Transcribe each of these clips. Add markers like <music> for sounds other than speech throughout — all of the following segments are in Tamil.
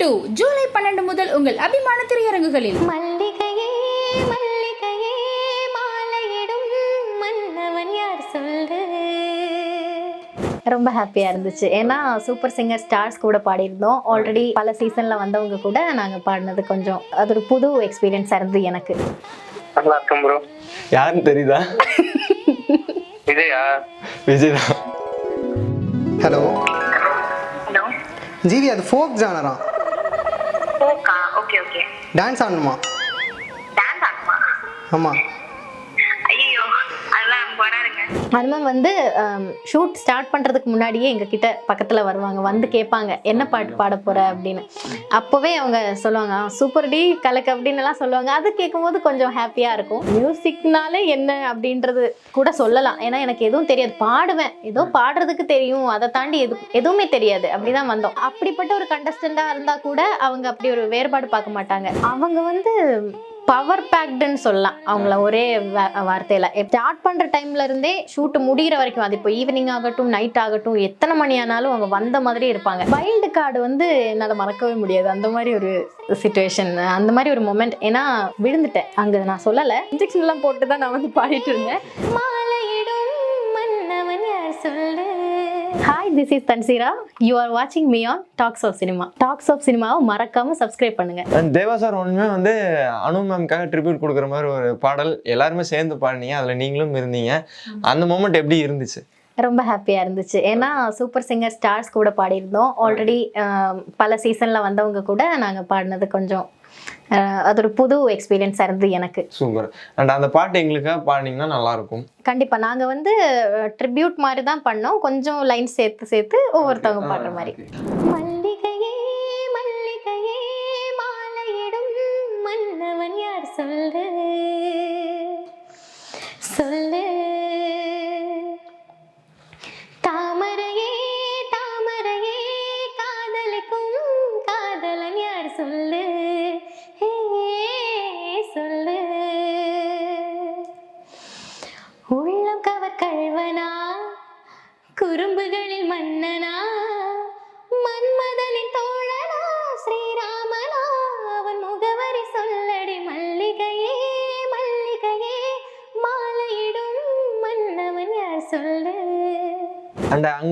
டூ ஜூலை பன்னெண்டு முதல் உங்கள் அபிமான திரையரங்குகளில். மல்லிகையே மல்லிகையே மாலையிடும் மன்னவன் யார் சொல்லு? ரொம்ப ஹாப்பியாக இருந்துச்சு. ஏன்னா சூப்பர் சிங்கர் ஸ்டார்ஸ் கூட பாடியிருந்தோம். ஆல்ரெடி பல சீசனில் வந்தவங்க கூட நாங்கள் பாடினது கொஞ்சம் அது ஒரு புது எக்ஸ்பீரியன்ஸாக இருந்தது எனக்கு. நல்லா இருக்கேன் ப்ரோ யாருன்னு தெரியுதா? விஜயா? விஜய் தான் ஹலோ ஹலோ ஜிவி அது ஃபோக் ஜானரா டான்ஸ் ஆடணுமா? டான்ஸ் ஆகுமா ஆமாம் வராதுங்க வந்து ஷூட் ஸ்டார்ட் பண்ணுறதுக்கு முன்னாடியே எங்கள் கிட்ட பக்கத்தில் வருவாங்க. வந்து கேட்பாங்க என்ன பாட்டு பாட போகிற அப்படின்னு. அப்போவே அவங்க சொல்லுவாங்க சூப்பர் டி கலக்கு அப்படின்னுலாம் சொல்லுவாங்க. அது கேட்கும்போது கொஞ்சம் ஹாப்பியாக இருக்கும். மியூசிக்னாலே என்ன அப்படின்றது கூட சொல்லலாம். ஏன்னா எனக்கு எதுவும் தெரியாது. பாடுவேன். ஏதோ பாடுறதுக்கு தெரியும். அதை தாண்டி எது எதுவுமே தெரியாது. அப்படிதான் வந்தோம். அப்படிப்பட்ட ஒரு கண்டஸ்டண்டாக இருந்தால் கூட அவங்க அப்படி ஒரு வேறுபாடு பார்க்க மாட்டாங்க. அவங்க வந்து பவர் பேக்டுன்னு சொல்லலாம். அவங்கள ஒரே வார்த்தையில். ஸ்டார்ட் பண்ணுற டைம்ல இருந்தே ஷூட் முடிகிற வரைக்கும் அது இப்போ ஈவினிங் ஆகட்டும் நைட் ஆகட்டும் எத்தனை மணி ஆனாலும் அவங்க வந்த மாதிரி இருப்பாங்க. வைல்டு கார்டு வந்து என்னால் மறக்கவே முடியாது. அந்த மாதிரி ஒரு சுச்சுவேஷன் அந்த மாதிரி ஒரு மொமெண்ட் ஏன்னா விழுந்துட்டேன். அங்கே நான் சொல்லலை. இன்ஜெக்ஷன்லாம் போட்டு தான் நான் வந்து பாடிட்டு இருந்தேன். Hi this is Thanseera you are வாட்சிங் me on talks of cinema talks of சினிமாவை மறக்காம சப்ஸ்கிரைப் பண்ணுங்க. தேவா சார் ஒன்றுமே வந்து அனு மேம்காக ட்ரிபியூட் கொடுக்குற மாதிரி ஒரு பாடல். எல்லாருமே சேர்ந்து பாடினீங்க. அதில் நீங்களும் இருந்தீங்க. அந்த மூமெண்ட் எப்படி இருந்துச்சு? ரொம்ப ஹாப்பியாக இருந்துச்சு. ஏன்னா சூப்பர் சிங்கர் ஸ்டார்ஸ் கூட பாடியிருந்தோம். ஆல்ரெடி பல சீசனில் வந்தவங்க கூட நாங்கள் பாடினது கொஞ்சம் அது ஒரு புது எக்ஸ்பீரியன்ஸாக இருந்தது எனக்கு. சூப்பர் அண்ட் அந்த பாட்டு எங்களுக்காக பாடினீங்கன்னா நல்லா இருக்கும் கண்டிப்பாக நாங்கள் வந்து ட்ரிபியூட் மாதிரி தான் பண்ணோம். கொஞ்சம் லைன் சேர்த்து சேர்த்து ஒவ்வொருத்தவங்க பாடுற மாதிரி.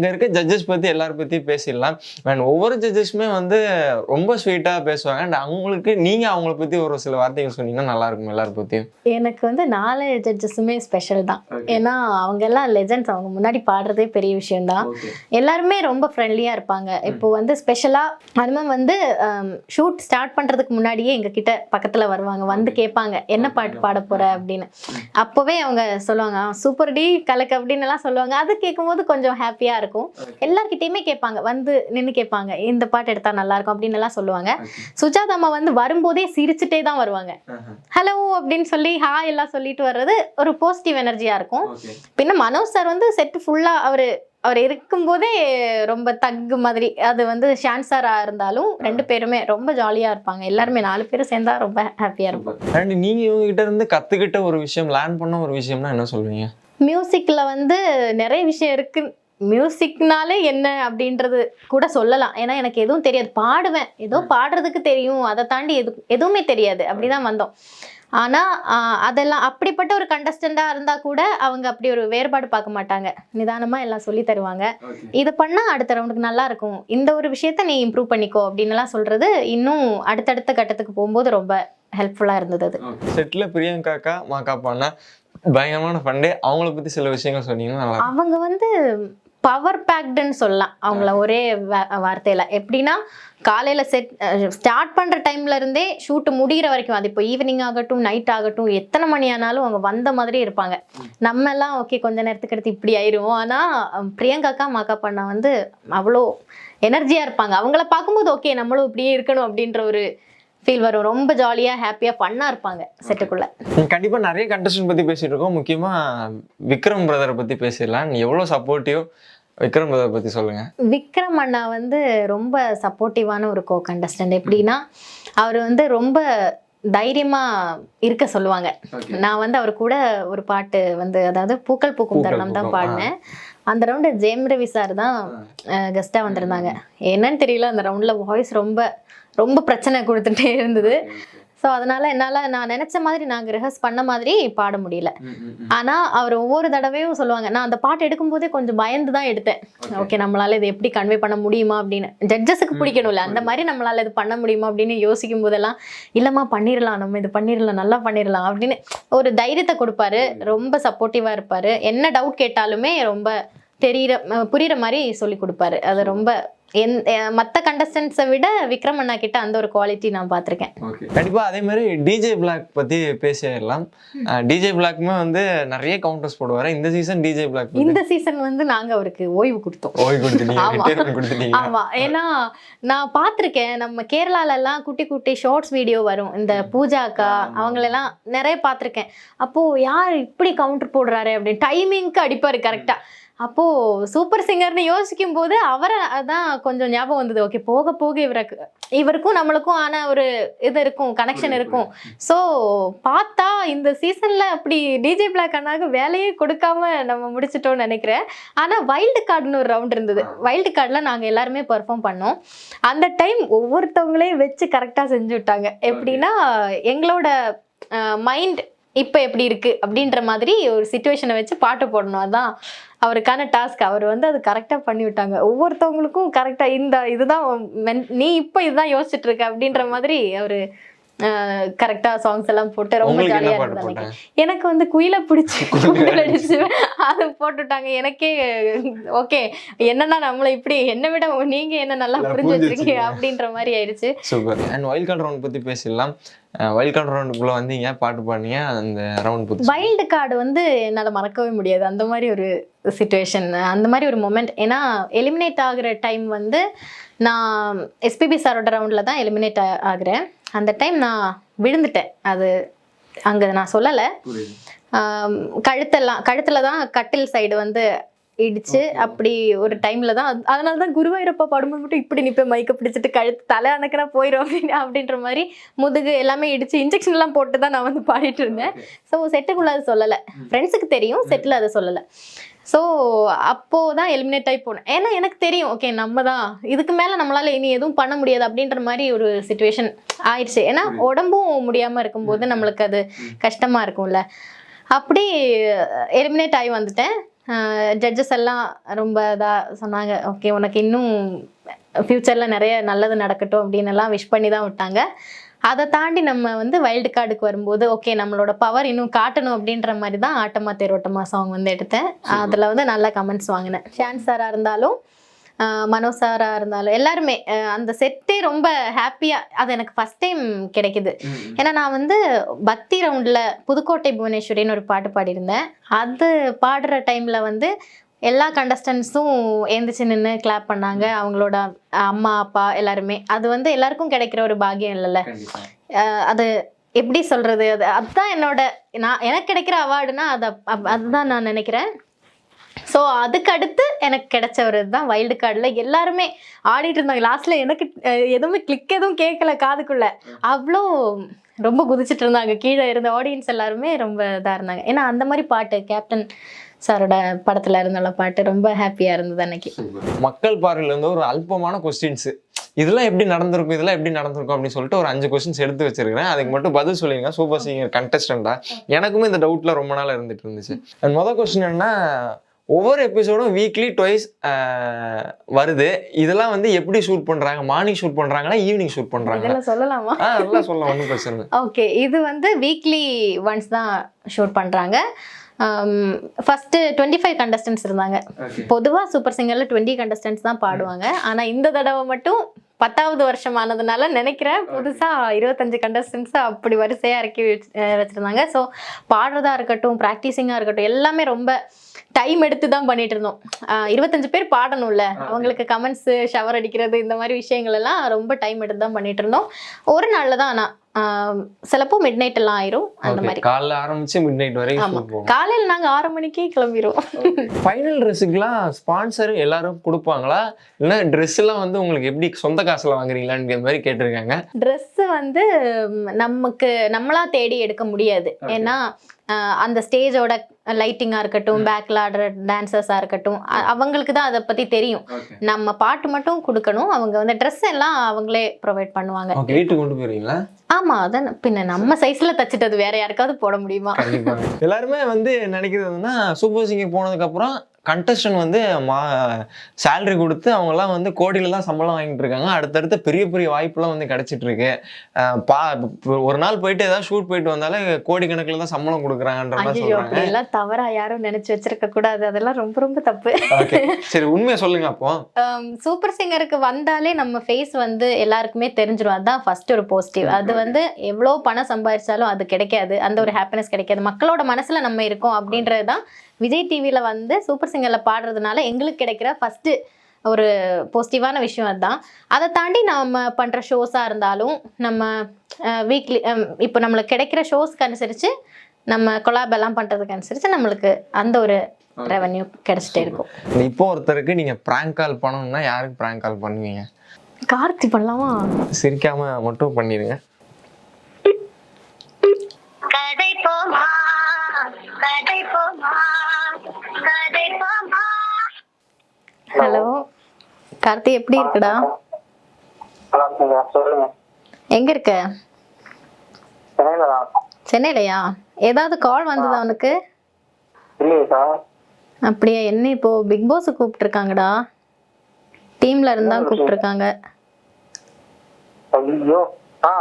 அங்கே இருக்க ஜட்ஜஸ் பற்றி எல்லாரும் பற்றியும் பேசிடலாம். அண்ட் ஒவ்வொரு ஜட்ஜஸுமே வந்து ரொம்ப ஸ்வீட்டாக பேசுவாங்க. அண்ட் அவங்களுக்கு நீங்கள் அவங்கள பற்றி ஒரு சில வார்த்தைகள் சொன்னீங்கன்னா நல்லா இருக்கும் எல்லாரும் பற்றியும் எனக்கு வந்து நாலு ஜட்ஜஸுமே ஸ்பெஷல் தான். ஏன்னா அவங்க எல்லாம் லெஜண்ட்ஸ் அவங்க முன்னாடி பாடுறதே பெரிய விஷயம்தான். எல்லாருமே ரொம்ப ஃப்ரெண்ட்லியாக இருப்பாங்க. இப்போ வந்து ஸ்பெஷலாக அதுமாதிரி வந்து ஷூட் ஸ்டார்ட் பண்ணுறதுக்கு முன்னாடியே எங்கள் கிட்ட பக்கத்தில் வருவாங்க. வந்து கேட்பாங்க என்ன பாட்டு பாட போகிற அப்படின்னு. அப்போவே அவங்க சொல்லுவாங்க சூப்பர் டி கலக்கு அப்படின்னு எல்லாம் சொல்லுவாங்க. அது கேட்கும்போது கொஞ்சம் ஹாப்பியாக இருக்கும். எல்லார்கிட்டயுமே கேட்பாங்க. வந்து நின்று கேட்பாங்க. இந்த பாட்டு எடுத்தா நல்லா இருக்கும் அப்படின்னு எல்லாம் சொல்லுவாங்க. சுஜாதா அம்மா வந்து வரும்போதே சிரிச்சுட்டே தான் வருவாங்க. ஹலோ அப்படின்னு சொல்லி ஹாய் எல்லாம் சொல்லிட்டு வர்றது ஒரு பாசிட்டிவ் எனர்ஜியா இருக்கும். பின்ன மனோஜ் சார் வந்து செட் ஃபுல்லா அவரு அவர் இருக்கும்போதே ரொம்ப தக்கு மாதிரி அது வந்து ஷான் சாரா இருந்தாலும் ரெண்டு பேருமே ரொம்ப ஜாலியா இருப்பாங்க. எல்லாருமே நாலு பேரும் சேர்ந்தா ரொம்ப ஹாப்பியா இருக்கும் அண்ட் நீங்கள் இவங்ககிட்ட இருந்து கற்றுக்கிட்ட ஒரு விஷயம் லேர்ன் பண்ண ஒரு விஷயம்னா என்ன சொல்லுவீங்க? மியூசிக்ல வந்து நிறைய விஷயம் இருக்கு மியூசிக்னாலே என்ன அப்படின்றது கூட சொல்லலாம். ஏன்னா எனக்கு எதுவும் தெரியாது. பாடுவேன். ஏதோ பாடுறதுக்கு தெரியும். அதை தாண்டி எது எதுவுமே தெரியாது. அப்படிதான் வந்தோம். ஆனா ஆஹ், அதெல்லாம் அப்படிப்பட்ட ஒரு கண்டஸ்டண்டா இருந்தா கூட அவங்க அப்படி ஒரு வேறுபாடு பார்க்க மாட்டாங்க. நிதானமா எல்லாம் சொல்லி தருவாங்க. இதை பண்ணா அடுத்த ரவுண்டுக்கு நல்லா இருக்கும். இந்த ஒரு விஷயத்த நீ இம்ப்ரூவ் பண்ணிக்கோ அப்படின்னு எல்லாம் சொல்றது இன்னும் அடுத்தடுத்த கட்டத்துக்கு போகும்போது ரொம்ப ஹெல்ப்ஃபுல்லா இருந்தது அது. செட்டில் பிரியங்காக்கா மாக்கா பண்ண பயங்கரமான ஃபண்டே அவங்கள பற்றி சில விஷயங்கள் சொன்னீங்கன்னா. அவங்க வந்து பவர் பேக்டுன்னு சொல்லலாம். அவங்கள ஒரே வார்த்தையில. எப்படின்னா காலையில செட் ஸ்டார்ட் பண்ற டைம்ல இருந்தே ஷூட் முடிகிற வரைக்கும். அது இப்போ ஈவினிங் ஆகட்டும் நைட் ஆகட்டும் எத்தனை மணி ஆனாலும் அவங்க வந்த மாதிரி இருப்பாங்க. நம்ம எல்லாம் ஓகே கொஞ்ச நேரத்துக்கு எடுத்து இப்படி ஆயிருவோம். ஆனா அஹ், பிரியங்காக்கா மாக்கா பண்ணா வந்து அவ்வளோ எனர்ஜியா இருப்பாங்க. அவங்கள பார்க்கும்போது ஓகே நம்மளும் இப்படியே இருக்கணும் அப்படின்ற ஒரு ஃபீல் வரும். ரொம்ப ஜாலியா ஹாப்பியா ஃபன்னா இருப்பாங்க செட்டுக்குள்ள கண்டிப்பா நிறைய கண்டஸ்டன் பத்தி பேசிட்டு இருக்கோம். முக்கியமா விக்ரம் பிரதரை பத்தி பேசிடலாம். எவ்வளவு சப்போர்ட்டிவ் விக்ரம் பிரதர் பத்தி சொல்லுங்க. விக்ரம் அண்ணா வந்து ரொம்ப சப்போர்ட்டிவான ஒரு கோ கண்டஸ்டன்ட் எப்படின்னா அவர் வந்து ரொம்ப தைரியமா இருக்க சொல்லுவாங்க. நான் வந்து அவர் கூட ஒரு பாட்டு வந்து அதாவது பூக்கள் பூக்கும் தருணம் தான். பாடினேன். அந்த ரவுண்டு ஜெயம் ரவி சார் தான் கெஸ்ட்டாக வந்திருந்தாங்க. என்னன்னு தெரியல அந்த ரவுண்டில் வாய்ஸ் ரொம்ப ரொம்ப பிரச்சனை கொடுத்துட்டே இருந்தது. ஸோ அதனால என்னால் நான் நினச்ச மாதிரி நாங்கள் ரிஹர்ஸ் பண்ண மாதிரி பாட முடியல. ஆனால் அவர் ஒவ்வொரு தடவையும் சொல்லுவாங்க. நான் அந்த பாட்டு எடுக்கும்போதே கொஞ்சம் பயந்து தான் எடுத்தேன். ஓகே நம்மளால இது எப்படி கன்வே பண்ண முடியுமா அப்படின்னு. ஜட்ஜஸுக்கு பிடிக்கணும்ல. அந்த மாதிரி நம்மளால இது பண்ண முடியுமா அப்படின்னு யோசிக்கும் போதெல்லாம் இல்லைம்மா பண்ணிடலாம் நம்ம இது பண்ணிடலாம் நல்லா பண்ணிடலாம் அப்படின்னு ஒரு தைரியத்தை கொடுப்பாரு. ரொம்ப சப்போர்ட்டிவாக இருப்பாரு. என்ன டவுட் கேட்டாலுமே ரொம்ப தெரியிற புரியிற மாதிரி சொல்லி கொடுப்பாரு. அது ரொம்ப என் மற்ற கண்டஸ்டன்ஸை விட விக்ரம் அண்ணா கிட்ட அந்த ஒரு குவாலிட்டி நான் பார்த்துருக்கேன். கண்டிப்பா அதே மாதிரி டிஜே பிளாக் பத்தி பேசிடலாம். டிஜே பிளாக்குமே வந்து நிறைய கவுண்டர்ஸ் போடுவாரு. இந்த சீசன் டிஜே பிளாக் இந்த சீசன் வந்து நாங்க அவருக்கு ஓய்வு கொடுத்தோம். ஓய் கொடுத்துட்டீங்க. ஆமா. retirement கொடுத்துட்டீங்க. ஆமா. ஏன்னா நான் பார்த்திருக்கேன் நம்ம கேரளால எல்லாம் குட்டி குட்டி ஷார்ட்ஸ் வீடியோ வரும். இந்த பூஜா அக்கா அவங்களெல்லாம் நிறைய பார்த்திருக்கேன். அப்போ யார் இப்படி கவுண்டர் போடுறாரு அப்படின்னு டைமிங்க்கு அடிப்பாரு கரெக்டா அப்போ சூப்பர் சிங்கர்னு யோசிக்கும் போது அவரை அதான் கொஞ்சம் ஞாபகம் வந்தது. ஓகே போக போக இவருக்கு இவருக்கும் நம்மளுக்கும் ஆன ஒரு இது இருக்கும் கனெக்ஷன் இருக்கும். ஸோ பார்த்தா இந்த சீசன்ல அப்படி டிஜே பிளாக் அண்ணாக்கு வேலையே கொடுக்காம நம்ம முடிச்சிட்டோம்னு நினைக்கிறேன். ஆனா வைல்டு கார்டுன்னு ஒரு ரவுண்ட் இருந்தது. வைல்டு கார்டில் நாங்கள் எல்லாருமே பெர்ஃபார்ம் பண்ணோம். அந்த டைம் ஒவ்வொருத்தவங்களையும் வச்சு கரெக்டாக செஞ்சு விட்டாங்க. எப்படின்னா எங்களோட மைண்ட் இப்போ எப்படி இருக்கு? அப்படின்ற மாதிரி ஒரு சுச்சுவேஷனை வச்சு பாட்டு போடணும். அதான் அவருக்கான டாஸ்க் அவர் வந்து அது கரெக்டாக பண்ணி விட்டாங்க. ஒவ்வொருத்தவங்களுக்கும் கரெக்டாக இந்த இதுதான் நீ இப்போ இதுதான் யோசிச்சுட்டு இருக்க அப்படின்ற மாதிரி அவர் கரெக்டாக சாங்ஸ் எல்லாம் போட்டு ரொம்ப ஜாலியாக போட்டாங்க எனக்கு வந்து குயில பிடிச்சி <laughs> அடிச்சு அது போட்டுட்டாங்க. எனக்கே ஓகே என்னன்னா நம்மள இப்படி என்ன விட நீங்க என்ன நல்லா புரிஞ்சு வச்சிருக்கீங்க. அப்படின்ற மாதிரி ஆயிடுச்சு. Super and wild card round பத்தி பேசிடலாம். வைல்ட் கார்டு ரவுண்டுக்குள்ள வந்தீங்க பாட்டு பாடினீங்க அந்த ரவுண்ட் பத்தி வைல்டு கார்டு வந்து என்னால் மறக்கவே முடியாது. அந்த மாதிரி ஒரு சுச்சுவேஷன் அந்த மாதிரி ஒரு மொமெண்ட் ஏன்னா எலிமினேட் ஆகுற டைம் வந்து நான் எஸ்பிபி சாரோட ரவுண்டில் தான் எலிமினேட் ஆகுறேன். அந்த டைம் நான் விழுந்துட்டேன். அது அங்கே நான் சொல்லலை. கழுத்தெல்லாம் கழுத்தில் தான் கட்டில் சைடு வந்து இடிச்சு அப்படி ஒரு டைம்ல தான் அது- அதனால தான் குருவாயூரப்பா பாடும்போது மட்டும் இப்படி நிப்பேன் மைக்க பிடிச்சிட்டு கழுத்து தலை அணக்கினா போயிடும் அப்படின்னு அப்படின்ற மாதிரி முதுகு எல்லாமே இடிச்சு இன்ஜெக்ஷன் எல்லாம் போட்டு தான் நான் வந்து பாடிட்டு இருந்தேன். ஸோ செட்டுக்குள்ள அது சொல்லலை. ஃப்ரெண்ட்ஸுக்கு தெரியும் செட்டில் அதை சொல்லலை. ஸோ அப்போ தான் எலிமினேட் ஆகி போனேன். ஏன்னா எனக்கு தெரியும் ஓகே நம்ம தான் இதுக்கு மேலே நம்மளால இனி எதுவும் பண்ண முடியாது அப்படின்ற மாதிரி ஒரு சுச்சுவேஷன் ஆயிடுச்சு. ஏன்னா உடம்பும் முடியாமல் இருக்கும்போது நம்மளுக்கு அது கஷ்டமாக இருக்கும்ல. அப்படி எலிமினேட் ஆகி வந்துட்டேன். ஜட்ஜஸ் எல்லாம் ரொம்ப இதாக சொன்னாங்க ஓகே உனக்கு இன்னும் ஃப்யூச்சரில் நிறைய நல்லது நடக்கட்டும் அப்படின்னு எல்லாம் விஷ் பண்ணி தான் விட்டாங்க. அதை தாண்டி நம்ம வந்து வைல்டு கார்டுக்கு வரும்போது ஓகே நம்மளோட பவர் இன்னும் காட்டணும் அப்படின்ற மாதிரி தான் ஆட்டமா தேரோட்டமா சாங் வந்து எடுத்தேன். அதில் வந்து நல்ல கமெண்ட்ஸ் வாங்கினேன். ஷான் சாராக இருந்தாலும் மனோ சாராக இருந்தாலும் எல்லாருமே அந்த செட்டே ரொம்ப ஹாப்பியாக அது எனக்கு ஃபஸ்ட் டைம் கிடைக்குது. ஏன்னா நான் வந்து பக்தி ரவுண்டில் புதுக்கோட்டை புவனேஸ்வரின்னு ஒரு பாட்டு பாடியிருந்தேன். அது பாடுற டைமில் வந்து எல்லா கண்டஸ்டன்ஸும் எழுந்திரிச்சு நின்று கிளாப் பண்ணாங்க. அவங்களோட அம்மா அப்பா எல்லாருமே. அது வந்து எல்லாருக்கும் கிடைக்கிற ஒரு பாக்கியம் இல்லைல்ல? அது எப்படி சொல்றது? அது அதுதான் என்னோட நான் எனக்கு கிடைக்கிற அவார்டுனா அது அதுதான் நான் நினைக்கிறேன். ஸோ அதுக்கு அடுத்து எனக்கு கிடைச்ச ஒரு இதுதான் வைல்டு கார்டில் எல்லாருமே ஆடிட்டு இருந்தாங்க. லாஸ்ட்ல எனக்கு எதுவுமே கிளிக் எதுவும் கேட்கல காதுக்குள்ள. அவ்வளோ ரொம்ப குதிச்சிட்டு இருந்தாங்க. கீழே இருந்த ஆடியன்ஸ் எல்லாருமே ரொம்ப இதாக இருந்தாங்க. ஏன்னா அந்த மாதிரி பாட்டு கேப்டன் சாரோட படத்துல இருந்துள்ள பாட்டு ரொம்ப ஹாப்பியா இருந்தது அன்னைக்கு. மக்கள் பார்வையில இருந்து ஒரு அல்பமான கொஸ்டின்ஸ் இதெல்லாம் எப்படி நடந்திருக்கும் இதெல்லாம் எப்படி நடந்திருக்கும் அப்படின்னு சொல்லிட்டு ஒரு அஞ்சு கொஸ்டின்ஸ் எடுத்து வச்சிருக்கிறேன். அதுக்கு மட்டும் பதில் சொல்லிருங்க சூப்பர் சிங்கர் கண்டஸ்டண்டா எனக்குமே இந்த டவுட்ல ரொம்ப நாள் இருந்துட்டு இருந்துச்சு. அண்ட் முதல் கொஸ்டின் என்ன ஒவ்வொரு எபிசோடும் வீக்லி ட்வைஸ் வருது. இதெல்லாம் வந்து எப்படி ஷூட் பண்றாங்க மார்னிங் ஷூட் பண்றாங்களா ஈவினிங் ஷூட் பண்றாங்க. இதெல்லாம் சொல்லலாமா? நல்லா சொல்லலாம் ஒன்றும் பிரச்சனை இல்லை. ஓகே இது வந்து வீக்லி ஒன்ஸ் தான் ஷூட் பண்ணுறாங்க ஃபஸ்ட்டு டுவெண்ட்டி ஃபைவ் கண்டஸ்டன்ஸ் இருந்தாங்க. பொதுவாக சூப்பர் சிங்கரில் டுவெண்ட்டி கண்டஸ்டன்ஸ் தான் பாடுவாங்க. ஆனால் இந்த தடவை மட்டும் பத்தாவது வருஷம் ஆனதுனால நினைக்கிறேன் புதுசாக இருபத்தஞ்சு கண்டஸ்டன்ஸ் அப்படி வரிசையாக இறக்கி வச்சிருந்தாங்க. ஸோ பாடுறதா இருக்கட்டும் ப்ராக்டிஸிங்காக இருக்கட்டும் எல்லாமே ரொம்ப டைம் எடுத்து தான் பண்ணிட்டு இருந்தோம். இருபத்தஞ்சு பேர் பாடணும்ல. அவங்களுக்கு கமெண்ட்ஸ் ஷவர் அடிக்கிறது இந்த மாதிரி விஷயங்கள் எல்லாம் ரொம்ப டைம் எடுத்து தான் பண்ணிட்டு இருந்தோம். ஒரு நாளில் தான் ஆனால் சிலப்போ மிட் நைட் எல்லாம் ஆயிரும். அந்த மாதிரி. காலைல ஆரம்பிச்சு மிட் நைட் வரைக்கும் காலையில் நாங்கள் ஆறு மணிக்கே கிளம்பிடுவோம் ஃபைனல் ட்ரெஸ்ஸுக்குலாம் ஸ்பான்சர் எல்லாரும் கொடுப்பாங்களா? இல்லைன்னா ட்ரெஸ் எல்லாம் வந்து உங்களுக்கு எப்படி சொந்த காசுல வாங்குறீங்களான்னு மாதிரி கேட்டிருக்காங்க. ட்ரெஸ்ஸு வந்து நமக்கு நம்மளா தேடி எடுக்க முடியாது. ஏன்னா அந்த ஸ்டேஜோட லைட்டிங்காக இருக்கட்டும் பேக்கில் ஆடுற டான்சர்ஸாக இருக்கட்டும் அவங்களுக்கு தான் அதை பற்றி தெரியும். நம்ம பாட்டு மட்டும் கொடுக்கணும். அவங்க வந்து ட்ரெஸ் எல்லாம் அவங்களே ப்ரொவைட் பண்ணுவாங்க. வீட்டுக்கு கொண்டு போயிருவீங்களா? ஆமா அதான். பின்ன நம்ம சைஸ்ல தச்சுட்டது வேற யாருக்காவது போட முடியுமா? <laughs> எல்லாருமே வந்து நினைக்கிறது என்னன்னா சூப்பர் சிங்கர் போனதுக்கு அப்புறம் கண்டஸ்டன் வந்து மா சேலரி கொடுத்து அவங்கெல்லாம் வந்து கோடியில தான் சம்பளம் வாங்கிட்டு இருக்காங்க. அடுத்தடுத்த பெரிய பெரிய வாய்ப்புலாம் வந்து கிடைச்சிட்டு இருக்கு பா ஒரு நாள் போயிட்டு ஏதாவது ஷூட் போயிட்டு வந்தாலே கோடி கணக்கில் தான் சம்பளம் கொடுக்குறாங்கன்ற மாதிரி சொல்றாங்க. எல்லாம் தவறா யாரும் நினைச்சு வச்சிருக்க கூடாது. அதெல்லாம் ரொம்ப ரொம்ப தப்பு. சரி உண்மையை சொல்லுங்க அப்போ. சூப்பர் சிங்கருக்கு வந்தாலே நம்ம ஃபேஸ் வந்து எல்லாருக்குமே தெரிஞ்சிடும் அதுதான் ஃபர்ஸ்ட் ஒரு பாசிட்டிவ் அது வந்து எவ்வளோ பணம் சம்பாதிச்சாலும் அது கிடைக்காது. அந்த ஒரு ஹாப்பினஸ் கிடைக்காது. மக்களோட மனசுல நம்ம இருக்கோம் அப்படின்றது தான் விஜய் டிவியில வந்து சூப்பர் சிங்கர்ல பாடுறதுனால எங்களுக்கு கிடைக்கிற ஃபர்ஸ்ட் ஒரு பாசிட்டிவான விஷயம் அதுதான். அதை தாண்டி நம்ம பண்ற ஷோஸா இருந்தாலும் நம்ம வீக்லி இப்போ நம்மளுக்கு கிடைக்கிற ஷோஸ்க்கு அனுசரிச்சு நம்ம கொலாப் எல்லாம் பண்றதுக்கு அனுசரிச்சு நம்மளுக்கு அந்த ஒரு ரெவன்யூ கிடைச்சிட்டே இருக்கும். இப்போ ஒருத்தருக்கு நீங்க பிராங்க் கால் பண்ணணும்னா யாருக்கு பிராங்க் கால் பண்ணுவீங்க? கார்த்தி பண்ணலாமா? சிரிக்காம மட்டும் பண்ணிடுங்க கதை போமா கதை போமா. ஹலோ. கார்த்தி எப்படி இருக்குடா? இருக்குங்க எங்க இருக்க? சென்னையிலயா? ஏதாவது கால் வந்ததா உனக்கு? அப்படியா என்ன இப்போ? பிக் பாஸ் கூப்பிட்டுருக்காங்கடா. டீம்ல இருந்தா கூப்பிட்டுருக்காங்க. ஐயோ ஆ.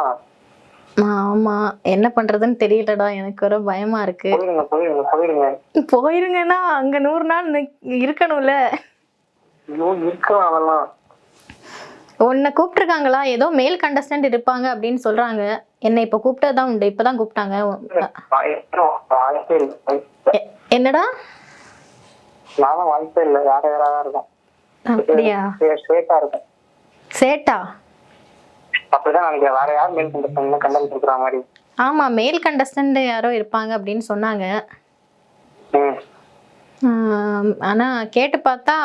ஆமா. என்ன பண்றதுன்னு தெரியலடா. எனக்கு வர பயமா இருக்கு. போயிருங்க போயிருங்க போயிருங்க. போயிருங்கன்னா அங்க நூறு நாள் இருக்கணும்ல. ஐயோ இருக்கலாம் அதெல்லாம் உன்னை கூப்பிட்டுருக்காங்களா? ஏதோ மேல் கண்டஸ்டன்ட் இருப்பாங்க அப்படின்னு சொல்றாங்க. என்னை இப்போ கூப்பிட்டதான் உண்டு. இப்பதான் கூப்பிட்டாங்க. என்னடா? நானும் வாய்ப்பே இல்லை. வேற வேற தான் இருக்கும். அப்படியா? இருக்கும். சேட்டா? அப்படிதான் நினைக்கிறேன் வேற யார் மேல் கண்டிப்பாங்க கண்டல் கொடுக்குற மாதிரி. ஆமா மேல் கண்டஸ்டன்ட் யாரோ இருப்பாங்க அப்படின்னு சொன்னாங்க. ம் ஆம், ஆனா கேட்டு பார்த்தா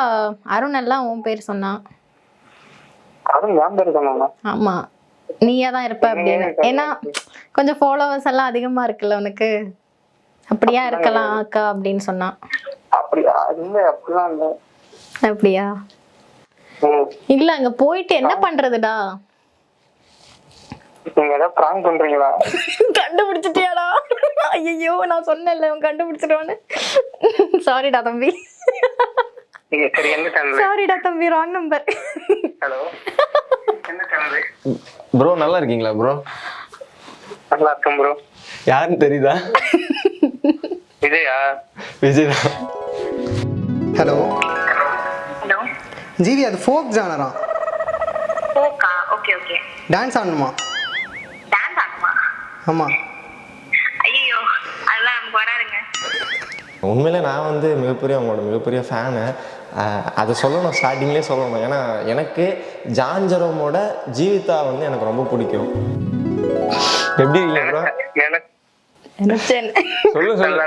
அருண் எல்லாம் உன் பேர் சொன்னான். அதுவும் ஏன் பேர் சொன்னாங்க ஆமா. நீயா தான் இருப்ப அப்படின்னு. ஏன்னா கொஞ்சம் ஃபாலோவர்ஸ் எல்லாம் அதிகமா இருக்குல்ல உனக்கு? அப்படியா இருக்கலாம் அக்கா அப்படின்னு சொன்னான். அப்படி அது இல்லை அப்படிலாம் இல்லை. அப்படியா? இல்ல அங்க போயிட்டு என்ன பண்றதுடா? நீங்க ஏதாவது ப்ராங்க் பண்றீங்களா? <laughs> கண்டுபிடிச்சிட்டியாடா? ஐயோ நான் சொன்னேன்ல அவன் கண்டுபிடிச்சிடுவான்னு. சாரிடா தம்பி. சாரிடா தம்பி ராங் நம்பர் ஹலோ ப்ரோ நல்லா இருக்கீங்களா ப்ரோ நல்லா இருக்கேன் ப்ரோ யாருன்னு தெரியுதா? விஜயா? விஜய் ஹலோ ஹலோ ஜிவி அது ஃபோக் ஜானரா போக்கா ஓகே ஓகே டான்ஸ் ஆடணுமா? டான்ஸ் ஆகுமா ஆமாம் உண்மையிலே நான் வந்து மிகப்பெரிய அவங்களோட மிகப்பெரிய ஃபேனு அதை சொல்லணும் ஸ்டார்டிங்லேயே சொல்லணும். ஏன்னா எனக்கு ஜான் ஜெரோமோட ஜீவிதா வந்து எனக்கு ரொம்ப பிடிக்கும். எப்படி இருக்கீங்க சொல்லு சொல்லு.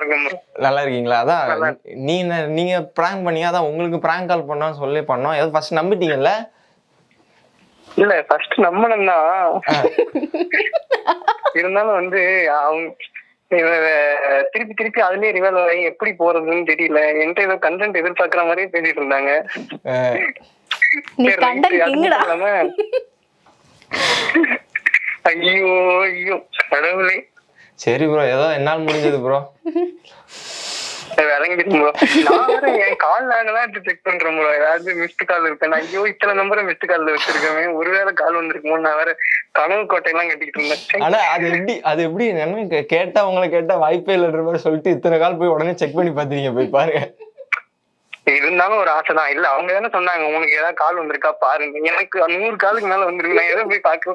நல்லா இருக்கீங்களா? அதான் நீ நீங்க ப்ராங்க் பண்ணீங்க அதான் உங்களுக்கு ப்ராங்க் கால் பண்ணோம் சொல்லி பண்ணோம். ஏதோ ஃபர்ஸ்ட் நம்பிட்டீங்கல்ல? இல்ல ஃபர்ஸ்ட் நம்பணும்னா இருந்தாலும் வந்து அவங்க திருப்பி திருப்பி அதுலயே ரிவல் ஆகி எப்படி போறதுன்னு தெரியல. என்கிட்ட ஏதோ கண்டென்ட் எதிர்பார்க்கிற மாதிரியே பேசிட்டு இருந்தாங்க. ஐயோ ஐயோ கடவுளே. சரி ப்ரோ ஏதோ என்னால் முடிஞ்சது ப்ரோ விளங்கிட்டு ப்ரோ நான் வேற என் கால் லாகெல்லாம் செக் பண்றேன் ப்ரோ ஏதாவது மிஸ்டு கால் இருக்கேன் ஐயோ இத்தனை நம்பரை மிஸ்டு கால்ல வச்சிருக்கேன். ஒருவேளை கால் வந்திருக்குமோ நான் வேற கனவு கோட்டையெல்லாம் கட்டிக்கிட்டு இருந்தேன். ஆனா அது எப்படி அது எப்படி என்ன கே- கேட்டா உங்களை கேட்டா வாய்ப்பே இல்லைன்ற மாதிரி சொல்லிட்டு இத்தனை கால் போய் உடனே செக் பண்ணி பார்த்துறீங்க போய் பாருங்க. இருந்தாலும் ஒரு ஆசை தான். இல்ல அவங்க தானே சொன்னாங்க உனக்கு ஏதாவது கால் வந்திருக்கா பாருங்க. எனக்கு நூறு காலுக்கு மேல வந்திருக்கு. நான் எதை போய் பார்க்க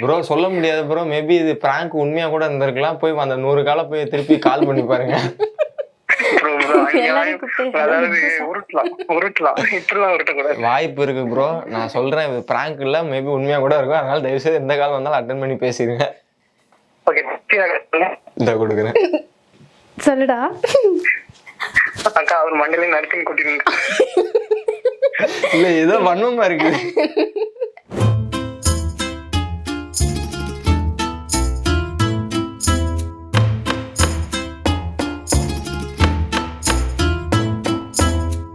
ப்ரோ சொல்ல முடியாது ப்ரோ மேபி இது பிராங்க் உண்மையா கூட இருந்திருக்கலாம். போய் அந்த நூறு காலை போய் திருப்பி கால் பண்ணி பாருங்க. <laughs> வாய்ப்பு இருக்கு ப்ரோ நான் சொல்றேன் இது பிராங்க் இல்ல மேபி உண்மையா கூட இருக்கும். அதனால தயவு செய்து எந்த கால் வந்தாலும் அட்டன் பண்ணி பேசிடுங்க ஓகே இந்த கொடுக்குறேன். சொல்லுடா. அக்கா அவர் மண்டலே நறுக்குன்னு கூட்டிருங்க இல்ல ஏதோ வன்மமா இருக்குது. <laughs>